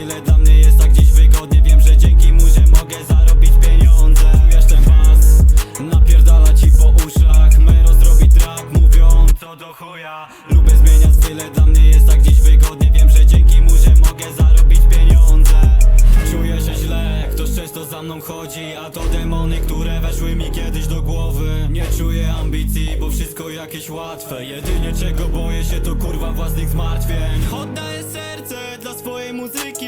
Tyle dla mnie jest tak dziś wygodnie? Wiem, że dzięki muzie mogę zarobić pieniądze. Wiesz ten bas, napierdala ci po uszach. Mero zrobi trap, mówią co do chuja. Lubię zmieniać tyle dla mnie jest tak dziś wygodnie? Wiem, że dzięki muzie mogę zarobić pieniądze. Czuję się źle, ktoś często za mną chodzi. A to demony, które weszły mi kiedyś do głowy. Nie czuję ambicji, bo wszystko jakieś łatwe. Jedynie czego boję się to kurwa własnych zmartwień. Oddaję serce dla swojej muzyki.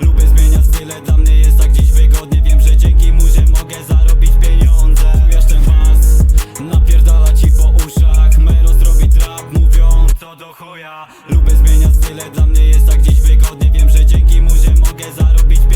Lubię zmieniać style, dla mnie jest tak dziś wygodnie. Wiem, że dzięki muzie mogę zarobić pieniądze. Wiesz ten was, napierdala ci po uszach. Mero zrobi trap, mówią co do chuja. Lubię zmieniać style, dla mnie jest tak dziś wygodnie. Wiem, że dzięki muzie mogę zarobić pieniądze